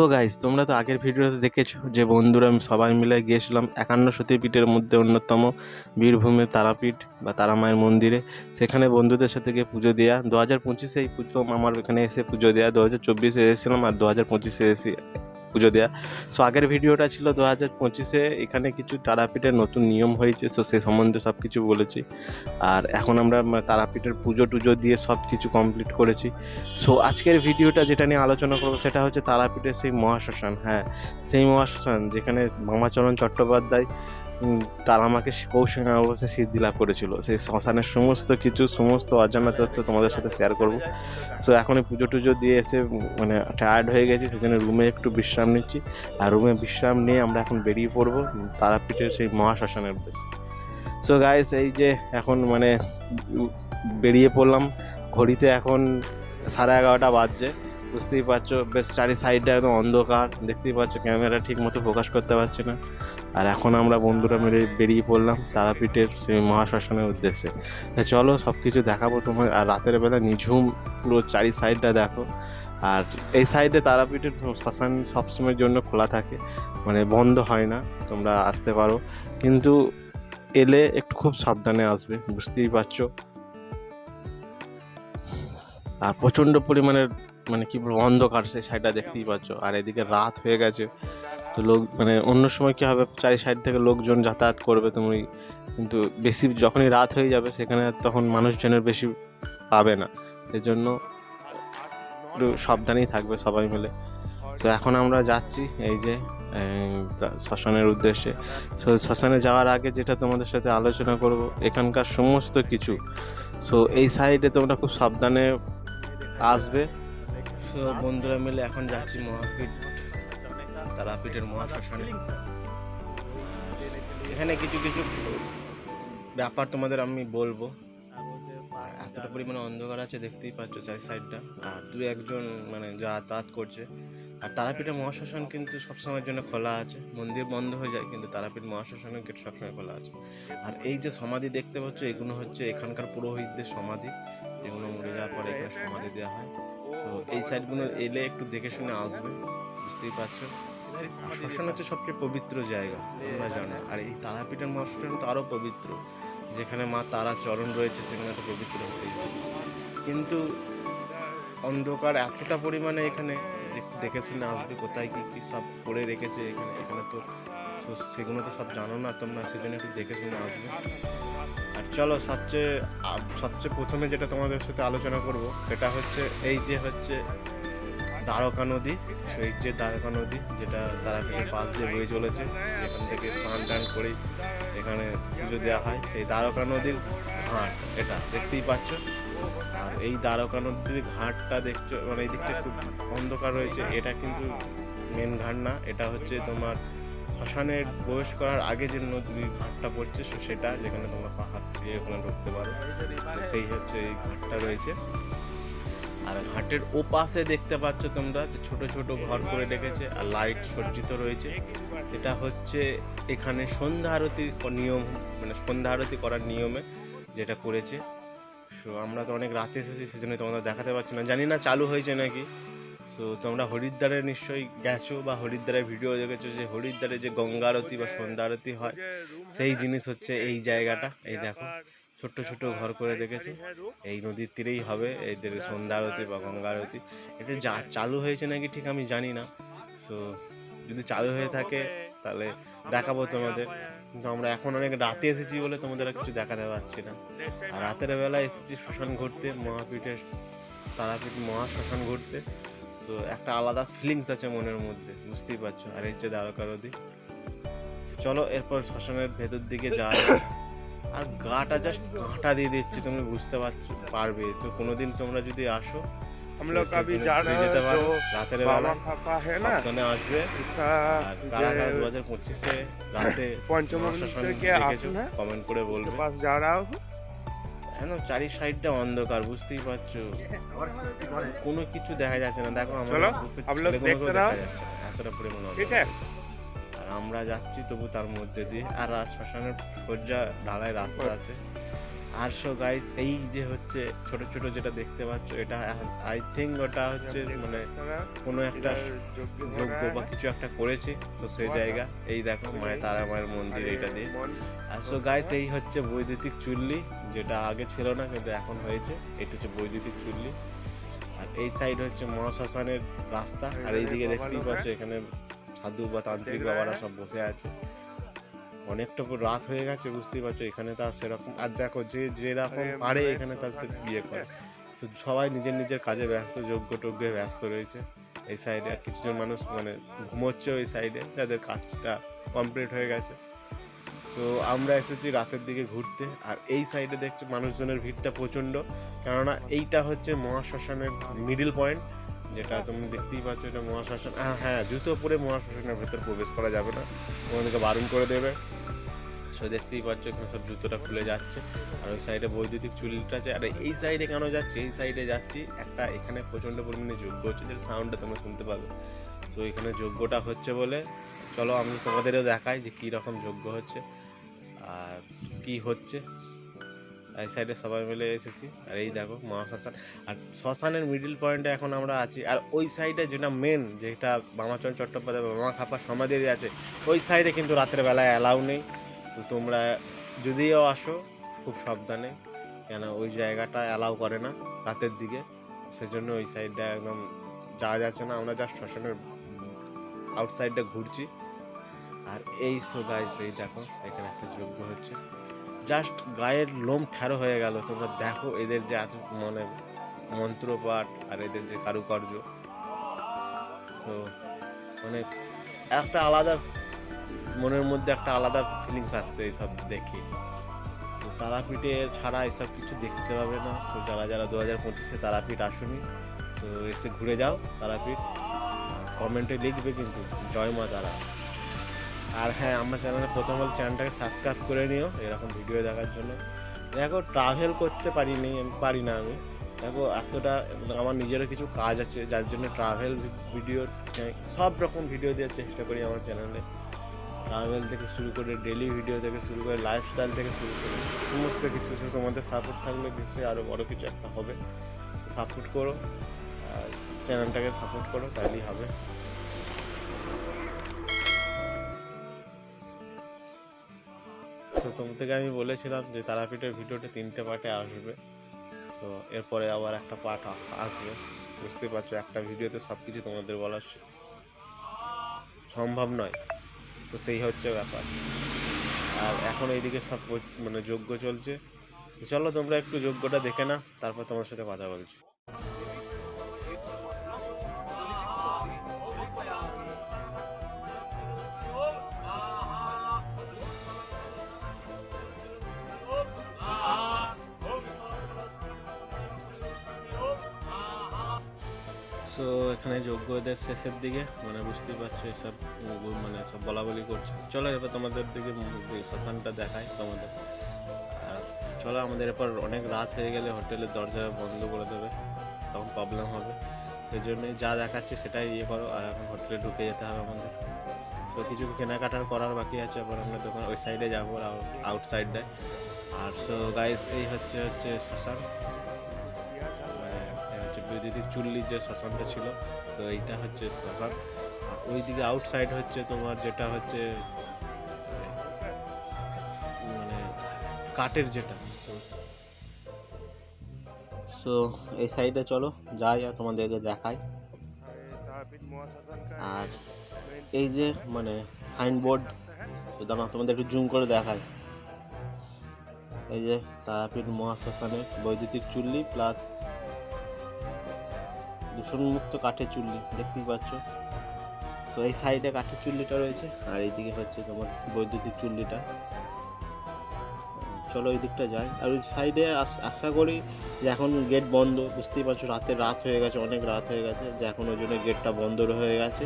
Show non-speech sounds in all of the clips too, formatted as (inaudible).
So guys তোমরা তো আগের ভিডিওতে দেখেছ যে বন্ধুরা আমি সবাই মিলে গিয়েছিলাম একান্ন সতীপীঠের মধ্যে অন্যতম বীরভূমের তারাপীঠ বা তারামায়ের মন্দিরে। সেখানে বন্ধুদের সাথে গিয়ে পুজো দেওয়া দু হাজার পঁচিশে এই পুজো আমার এখানে এসে পুজো দেওয়া দু হাজার চব্বিশে এসেছিলাম আর দু হাজার পঁচিশে এসে পুজো দেওয়া সো আগের ভিডিওটা ছিল দু হাজার পঁচিশে, এখানে কিছু তারাপীঠের নতুন নিয়ম হয়েছে সো সে সম্বন্ধে সব কিছু বলেছি। আর এখন আমরা তারাপীঠের পুজো টুজো দিয়ে সব কিছু কমপ্লিট করেছি। সো আজকের ভিডিওটা যেটা নিয়ে আলোচনা করব, সেটা হচ্ছে তারাপীঠের সেই মহাশ্মশান হ্যাঁ সেই মহাশ্মশান যেখানে মামাচরণ চট্টোপাধ্যায় তার আমাকে কৌশিক অবস্থা সিদ্ধি লাভ করেছিল। সেই শ্মশানের সমস্ত কিছু, সমস্ত অজানা তথ্য তোমাদের সাথে শেয়ার করব। সো এখন পুজো টুজো দিয়ে এসে মানে টায়ার্ড হয়ে গেছি, সেজন্য রুমে একটু বিশ্রাম নিচ্ছি। আর রুমে বিশ্রাম নিয়ে আমরা এখন বেরিয়ে পড়ব তারাপীঠের সেই মহাশ্মশানের উদ্দেশ্যে। সো গাইস এই যে এখন মানে বেরিয়ে পড়লাম। ঘড়িতে এখন সাড়ে এগারোটা বাজছে। বুঝতেই পারছ, বেশ চারি সাইডটা একদম অন্ধকার। দেখতেই পাচ্ছ, ক্যামেরা ঠিক মতো ফোকাস করতে পারছে না। আর এখন আমরা বন্ধুরা মিলে বেরিয়ে পড়লাম তারাপীঠের সেই মহাশ্মশানের উদ্দেশ্যে। চলো সব কিছু দেখাবো তোমার আর রাতের বেলা নিঝুম পুরো চারি সাইডটা দেখো। আর এই সাইডে তারাপীঠের শ্মশান সবসময়ের জন্য খোলা থাকে। মানে বন্ধ হয় না, তোমরা আসতে পারো। কিন্তু এলে একটু খুব সাবধানে আসবে, বুঝতেই পারছ। আর প্রচণ্ড পরিমাণের মানে কি বলব, অন্ধকার সেই সাইডটা দেখতেই পাচ্ছ। আর এদিকে রাত হয়ে গেছে। তো লোক মানে অন্য সময় কী হবে? চারি সাইড থেকে লোকজন যাতায়াত করবে তুমি কিন্তু বেশি, যখনই রাত হয়ে যাবে, সেখানে তখন মানুষজনের বেশি পাবে না। সেই জন্য একটু সাবধানেই থাকবে সবাই মিলে। তো এখন আমরা যাচ্ছি, এই যে শ্মশানের উদ্দেশ্যে। সো শ্মশানে যাওয়ার আগে যেটা তোমাদের সাথে আলোচনা করব, এখানকার সমস্ত কিছু। সো এই সাইডে তোমরা খুব সাবধানে আসবে। সো বন্ধুরা মিলে এখন যাচ্ছি মহাপীঠ। তারাপীঠের মহাশ্মশানে। এখানে কিছু কিছু ব্যাপার তোমাদের আমি বলব। আর এতটা পরিমাণে অন্ধকার আছে দেখতেই পাচ্ছ চারি সাইডটা। আর দু একজন মানে যাতায়াত করছে। আর তারাপীঠের মহাশ্মশান কিন্তু সবসময়ের জন্য খোলা আছে। মন্দির বন্ধ হয়ে যায় কিন্তু তারাপীঠ মহাশ্মশানের গেট সবসময় খোলা আছে। আর এই যে সমাধি দেখতে পাচ্ছ এগুলো হচ্ছে এখানকার পুরোহিতদের সমাধি। যেগুলো মরে যাওয়ার পরে এখানে সমাধি দেওয়া হয়। তো এই সাইডগুলো এলে একটু দেখে শুনে আসবে বুঝতেই পারছ। শ্মশান হচ্ছে সবচেয়ে পবিত্র জায়গা তোমরা জানো আর এই তারাপীঠের মহাশ্মশান তো আরও পবিত্র যেখানে মা তারা চরণ রয়েছে সেখানে তো পবিত্র হতেই। কিন্তু অন্ধকার এতটা পরিমাণে এখানে দেখে শুনে আসবে কোথায় কি কী সব করে রেখেছে এখানে এখানে তো সেগুলো তো সব জানো না তোমরা সেজন্য একটু দেখে শুনে আসবে আর চলো সবচেয়ে সবচেয়ে প্রথমে যেটা তোমাদের সাথে আলোচনা করব সেটা হচ্ছে এই যে হচ্ছে দ্বারকা নদী সেই যে দ্বারকা নদী, যেটা তারাপীঠের পাশ দিয়ে বয়ে চলেছে। যেখান থেকে স্নান টান করেই এখানে পুজো দেওয়া হয়। সেই দ্বারকা নদীর ঘাট, এটা দেখতেই পাচ্ছ। আর এই দ্বারকা নদীর ঘাটটা দেখছ মানে এই দিকটা একটু অন্ধকার রয়েছে। এটা কিন্তু মেন ঘাট না, এটা হচ্ছে তোমার শ্মশানের প্রবেশ করার আগে যে নদীর ঘাটটা পড়ছে, সেটা যেখানে তোমরা পাহাড় দিয়ে ওখানে ঢুকতে পারো। সেই হচ্ছে এই ঘাটটা রয়েছে। আর ঘাটের ওপাশে দেখতে পাচ্ছ তোমরা যে ছোট ছোট ঘর করে রেখেছে, আর লাইট সজ্জিত রয়েছে। সেটা হচ্ছে এখানে সন্ধ্যা আরতি নিয়ম মানে সন্ধ্যা আরতি করার নিয়মে যেটা করেছে। সো আমরা তো অনেক রাতে এসেছি, সেজন্য তোমরা দেখাতে পারছি না। জানি না চালু হয়েছে নাকি। সো তোমরা হরিদ্বারে নিশ্চয়ই গেছো বা হরিদ্বারের ভিডিও দেখেছ যে হরিদ্বারে যে গঙ্গা আরতি বা সন্ধ্যা আরতি হয়, সেই জিনিস হচ্ছে এই জায়গাটা। এই দেখো। ছোট্ট ছোট ঘর করে রেখেছে। এই নদীর তীরেই হবে, এদের সন্ধ্যা আরতি বা গঙ্গা আরতি। এটা যা- চালু হয়েছে নাকি ঠিক আমি জানি না। সো যদি চালু হয়ে থাকে, তাহলে দেখাবো তোমাদের। কিন্তু আমরা এখন অনেক রাতে এসেছি বলে তোমাদের আর কিছু দেখাতে পারছি না। আর রাতের বেলা এসেছি শ্মশান ঘুরতে, মহাপীঠের তারাপীঠ মহা শ্মশান ঘুরতে। সো একটা আলাদা ফিলিংস আছে মনের মধ্যে, বুঝতেই পারছ। আর এই হচ্ছে দ্বারকা নদী। চলো, এরপর শ্মশানের ভেতর দিকে যাই। আর গাটা জাস্ট কাঁটা দিয়ে দিচ্ছি তুমি বুঝতে পারছো পারবে তো কোনোদিন তোমরা যদি আসো हम लोग so अभी সেখানে जा ঘুরে रहे যেতে हैं পারো जो রাতের বেলা बाबा फाका है ना সাবধানে আসবে इसका আর কারা কারা দু ये হাজার পঁচিশে রাতে पंचमन শ্মশান के দেখেছো आसन है (coughs) কমেন্ট করে उसके বলবে पास जा रहा हूँ একদম চারি সাইডটা অন্ধকার বুঝতেই পারছো কোনো কিছু দেখা যাচ্ছে না দেখো আমাদের চলো, গ্রুপের हम लोग ছেলেগুলোকেও देखते দেখা रहो। যাচ্ছে না এতটা পরিমাণ ठीक অন্ধকার। আমরা যাচ্ছি তবু তার মধ্যে দিয়ে। আর শ্মশানের সজ্জা ঢালাই রাস্তা আছে। আর সো গাইস এই যে হচ্ছে ছোট ছোট যেটা দেখতে পাচ্ছ এটা আই থিঙ্ক ওটা হচ্ছে মানে কোনো একটা যোগ্য বা কিছু একটা করেছে। তো সেই জায়গা এই দেখো মায়ের তারা মায়ের মন্দির এটা দিয়ে। আর সো গাইস এই হচ্ছে বৈদ্যুতিক চুল্লি যেটা আগে ছিল না কিন্তু এখন হয়েছে। এটা হচ্ছে বৈদ্যুতিক চুল্লি। আর এই সাইড হচ্ছে মহাশ্মশানের রাস্তা। আর এইদিকে দেখতেই পাচ্ছ এখানে সাধু বা তান্ত্রিক বাবারা সব বসে আছে। অনেকটা রাত হয়ে গেছে বুঝতেই পারছ এখানে তো আর সেরকম আর দেখো যে যেরকম পারে এখানে তাদের বিয়ে করে। তো সবাই নিজের নিজের কাজে ব্যস্ত যোগ্য টোগ্যে ব্যস্ত রয়েছে। এই সাইডে আর কিছুজন মানুষ মানে ঘুমোচ্ছে ওই সাইডে যাদের কাজটা কমপ্লিট হয়ে গেছে। সো আমরা এসেছি রাতের দিকে ঘুরতে আর এই সাইডে দেখছ মানুষজনের ভিড়টা প্রচণ্ড। কেননা এইটা হচ্ছে মহাশ্মশানের মিডিল পয়েন্ট যেটা তুমি দেখতেই পাচ্ছ এটা মহাশ্মশান হ্যাঁ জুতো পরে মহাশ্মশানের ভেতর প্রবেশ করা যাবে না। তোমাদেরকে বারণ করে দেবে। সো দেখতেই পাচ্ছ এখানে সব জুতোটা খুলে যাচ্ছে। আর ওই সাইডে বৈদ্যুতিক চুলিটা আছে আর, এই সাইডে কেন যাচ্ছি? এই সাইডে যাচ্ছি। একটা এখানে প্রচণ্ড পরিমাণে যোগ্য হচ্ছে যে সাউন্ডটা তোমরা শুনতে পাবে। সো এখানে যোগ্যটা হচ্ছে বলে চলো আমি তোমাদেরও দেখাই যে কী রকম যোগ্য হচ্ছে আর কি হচ্ছে। এই সাইডে সবাই মিলে এসেছি। আর এই দেখো, মহাশ্মশান। আর শ্মশানের মিডিল পয়েন্টে এখন আমরা আছি। আর ওই সাইডে যেটা মেন যেটা বামাচরণ চট্টোপাধ্যায় বামা খাপা সমাধি আছে, ওই সাইডে কিন্তু রাতের বেলায় অ্যালাউ নেই। তো তোমরা যদিও আসো, খুব সাবধানে। কেন ওই জায়গাটা অ্যালাউ করে না রাতের দিকে। সেজন্য ওই সাইডটা একদম যাওয়া যাচ্ছে না। আমরা জাস্ট শ্মশানের আউটসাইডটা ঘুরছি। আর এই সো গাইস এই দেখো, এখানে একটা যজ্ঞ হচ্ছে। জাস্ট গায়ের লোম ঠেরো হয়ে গেল। তোমরা দেখো এদের যে এত মানে মন্ত্রপাঠ আর এদের যে কারুকার্য। তো মানে একটা আলাদা মনের মধ্যে একটা আলাদা ফিলিংস আসছে এইসব দেখে। তো তারাপীঠে ছাড়া এসব কিছু দেখতে পাবে না। সো যারা যারা দু হাজার পঁচিশে তারাপীঠ আসুনি সো এসে ঘুরে যাও তারাপীঠ। কমেন্টে লিখবে কিন্তু, জয় মা তারা। আর হ্যাঁ আমার চ্যানেলে প্রথম হল চ্যানেলটাকে সাবস্ক্রাইব করে নিও, এরকম ভিডিও দেখার জন্য। দেখো ট্রাভেল করতে পারিনি, পারি না আমি। দেখো, এতটা আমার নিজেরও কিছু কাজ আছে, যার জন্য ট্রাভেল ভিডিও সব রকম ভিডিও দেওয়ার চেষ্টা করি আমার চ্যানেলে ট্রাভেল থেকে শুরু করে ডেলি ভিডিও থেকে শুরু করে লাইফস্টাইল থেকে শুরু করে সমস্ত কিছু, সে তোমাদের সাপোর্ট থাকলে নিশ্চয়ই আরও বড় কিছু একটা হবে। সাপোর্ট করো চ্যানেলটাকে সাপোর্ট করো, তাইলেই হবে। সো তোমাদেরকে আমি বলেছিলাম যে তারাপীঠের ভিডিওটা তিনটে পার্টে আসবে। সো এরপরে আবার একটা পার্ট আসবে। বুঝতে পারছ, একটা ভিডিওতে সব কিছু তোমাদের বলা সম্ভব নয়। তো সেই হচ্ছে ব্যাপার। আর এখন এইদিকে সব মানে যজ্ঞ চলছে। চলো তোমরা একটু যজ্ঞটা দেখে না তারপর তোমার সাথে কথা বলছি। সো এখানে যজ্ঞদের শেষের দিকে মানে বুঝতেই পারছ এসব মানে সব বলা বলি করছে। চলো এবার তোমাদের দিকে শ্মশানটা দেখাই তোমাদের। আর চলো আমাদের এরপর অনেক রাত হয়ে গেলে হোটেলের দরজা বন্ধ করে দেবে, তখন প্রবলেম হবে। সেই জন্যই যা দেখাচ্ছে সেটাই ইয়ে করো, আর এখন হোটেলে ঢুকে যেতে হবে আমাদের। তো কিছু কেনাকাটার করার বাকি আছে, আবার আমরা দোকান, ওই সাইডে যাব আউট সাইডটায় আর সো গাইস এই হচ্ছে হচ্ছে শ্মশান। বৈদ্যুতিক চুল্লির যে শ্মশানটা ছিল, তো এইটা হচ্ছে শ্মশান। আর ওইদিকে আউটসাইড হচ্ছে তোমার যেটা হচ্ছে মানে কাঠের যেটা। সো এই সাইডে চলো, যাই আর তোমাদেরকে দেখাই। আর এই যে মানে সাইনবোর্ড দাঁড়া তোমাদের একটু জুম করে দেখায় এই যে, তারাপীঠ মহাশ্মশানের বৈদ্যুতিক চুল্লি প্লাস দূষণমুক্ত কাঠের চুল্লি, দেখতেই পাচ্ছ? সো এই সাইডে কাঠের চুল্লিটা রয়েছে, আর এইদিকে হচ্ছে তোমার বৈদ্যুতিক চুল্লিটা। চলো ওই দিকটা যাই। আর ওই সাইডে আশা করি যে এখন গেট বন্ধ, বুঝতেই পারছ, রাতে রাত হয়ে গেছে, অনেক রাত হয়ে গেছে, যে এখন ওই জন্য গেটটা বন্ধ হয়ে গেছে।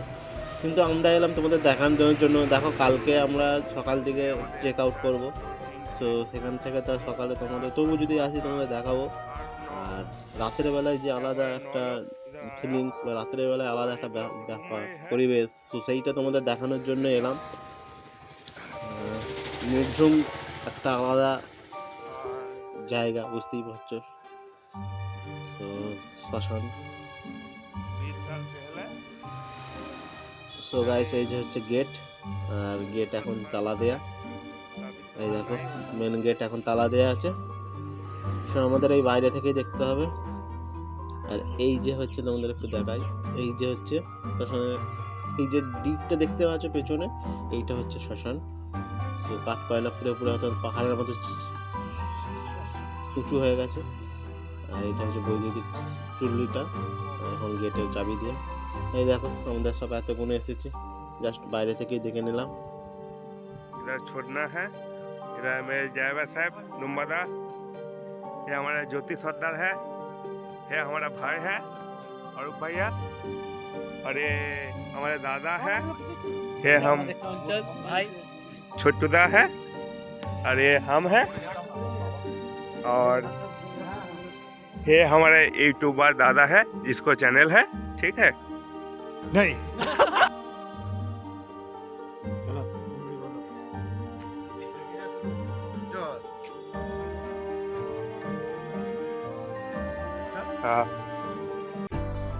কিন্তু আমরা এলাম তোমাদের দেখানোর জন্য। দেখো, কালকে আমরা সকাল থেকে চেক আউট করব। সো সেখান থেকে তো সকালে তোমাদের তবু যদি আসি তোমাদের দেখাবো। আর রাতের বেলায় যে আলাদা একটা ফিলিংস বা রাত্রেবেলায় আলাদা একটা ব্যাপার হ্যাঁ, হ্যাঁ। পরিবেশ তো সেইটা তোমাদের দেখানোর জন্য এলাম। নির্ঝুম একটা আলাদা জায়গা বুঝতেই পারছ। তো শ্মশান। সো গাইস এই যে হচ্ছে গেট আর গেট এখন তালা দেয়া। এই দেখো মেন গেট এখন তালা দেয়া আছে। সো আমাদের এই বাইরে থেকেই দেখতে হবে। আর এই যে হচ্ছে তোমাদের একটু দেখাই এই যে হচ্ছে শ্মশানের এই যে ডিপটা দেখতে পাচ্ছ পেছনে এইটা হচ্ছে শ্মশান সো কাঠ কয়লা পুরো পুরো হয়তো পাহাড়ের মতো উঁচু হয়ে গেছে আর এটা হচ্ছে বৈদ্যুতিক চুল্লিটা এখন গেটের চাবি দিয়ে এই দেখো আমাদের সব এত গুণে এসেছি জাস্ট বাইরে থেকেই দেখে নিলাম इधर छोड़ना है इधर मेरे ड्राइवर साहब नुम्बदा ये हमारा ज्योति सरदार है ये हमारा भाई है। और भैया। और ये हमारे दादा है। ये हम भाई। छोटूदा है। और ये हम हैं। और ये हमारे यूट्यूबर दादा है इसको चैनल है। ठीक है? नहीं।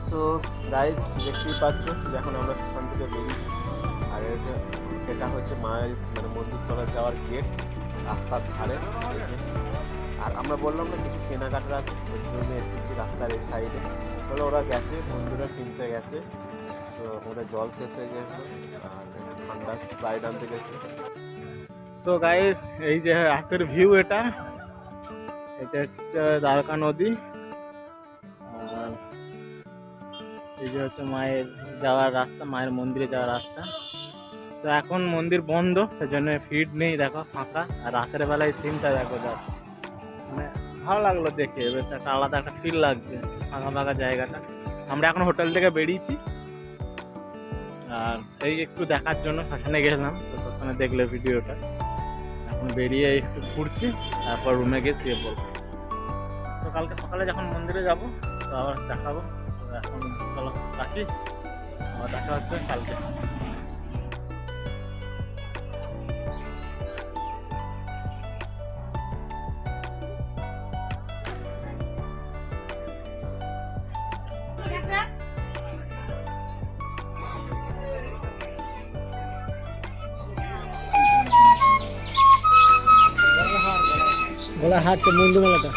সো গাইস দেখতেই পাচ্ছ যে এখন আমরা শ্মশান থেকে বেরিয়েছি। আর এটা হচ্ছে মায়ের মানে মন্দির তলা যাওয়ার গেট রাস্তার ধারে আর আমরা বললাম না কিছু কেনাকাটার আছে ওর জন্য এসেছি রাস্তার এই সাইডে চলো ওরা গেছে বন্ধুরা কিনতে গেছে। সো ওদের জল শেষ হয়ে গেছে আর ঠান্ডা স্প্রাইট আনতে গেছে। সো গাইস এই যে রাতের ভিউ এটা এটা হচ্ছে দ্বারকা নদী। এই যে হচ্ছে মায়ের যাওয়ার রাস্তা, মায়ের মন্দিরে যাওয়ার রাস্তা। তো এখন মন্দির বন্ধ, সেজন্য ফিট নেই, দেখো ফাঁকা। আর রাতের বেলায় সিনটা দেখো দেখ মানে ভালো লাগল দেখে, বেশ একটা আলাদা একটা ফিল লাগছে, ফাঁকা ফাঁকা জায়গাটা। আমরা এখন হোটেল থেকে বেরিয়েছি। আর এই একটু দেখার জন্য শ্মশানে গেলাম, তো শ্মশানে দেখলে ভিডিওটা। এখন বেরিয়ে একটু ঘুরছি, তারপর রুমে গিয়ে শুয়ে পড়ব। তো কালকে সকালে যখন মন্দিরে যাব, তো আবার দেখাবো। এখন চলো রাখি আবার দেখা হচ্ছে কালকে গোলাঘাট মন্দির মেলাটা